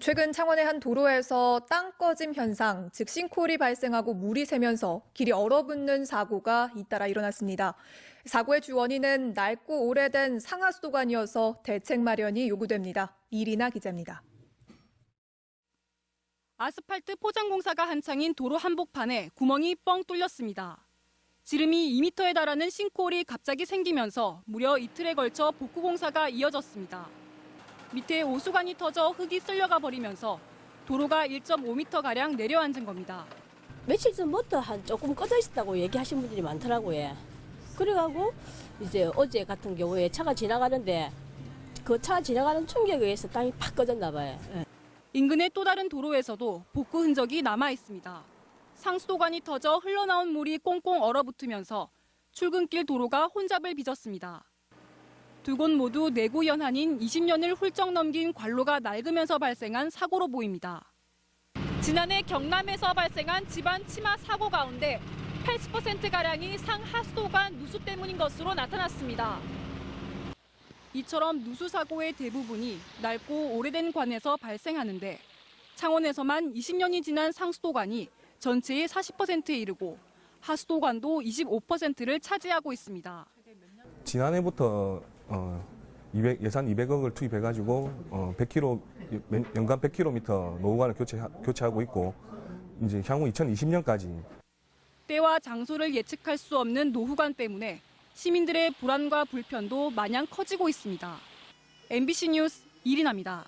최근 창원의 한 도로에서 땅 꺼짐 현상, 즉 싱크홀이 발생하고 물이 새면서 길이 얼어붙는 사고가 잇따라 일어났습니다. 사고의 주 원인은 낡고 오래된 상하수도관이어서 대책 마련이 요구됩니다. 이리나 기자입니다. 아스팔트 포장 공사가 한창인 도로 한복판에 구멍이 뻥 뚫렸습니다. 지름이 2m에 달하는 싱크홀이 갑자기 생기면서 무려 이틀에 걸쳐 복구 공사가 이어졌습니다. 밑에 오수관이 터져 흙이 쓸려가 버리면서 도로가 1.5m가량 내려앉은 겁니다. 며칠 전부터 한 조금 꺼져 있었다고 얘기하신 분들이 많더라고요. 그래가고 이제 어제 같은 경우에 차가 지나가는데 그 차 지나가는 충격에 의해서 땅이 팍 꺼졌나 봐요. 예. 인근의 또 다른 도로에서도 복구 흔적이 남아 있습니다. 상수도관이 터져 흘러나온 물이 꽁꽁 얼어붙으면서 출근길 도로가 혼잡을 빚었습니다. 두 곳 모두 내구 연한인 20년을 훌쩍 넘긴 관로가 낡으면서 발생한 사고로 보입니다. 지난해 경남에서 발생한 집안 치마 사고 가운데 80%가량이 상하수도관 누수 때문인 것으로 나타났습니다. 이처럼 누수 사고의 대부분이 낡고 오래된 관에서 발생하는데 창원에서만 20년이 지난 상수도관이 전체의 40%에 이르고 하수도관도 25%를 차지하고 있습니다. 지난해부터 어, 200, 예산 200억을 투입해가지고 어, 100km 연- 연간 100km 노후관을 교체 교체하고 있고 이제 향후 2020년까지 때와 장소를 예측할 수 없는 노후관 때문에 시민들의 불안과 불편도 마냥 커지고 있습니다. MBC 뉴스 이리나입니다.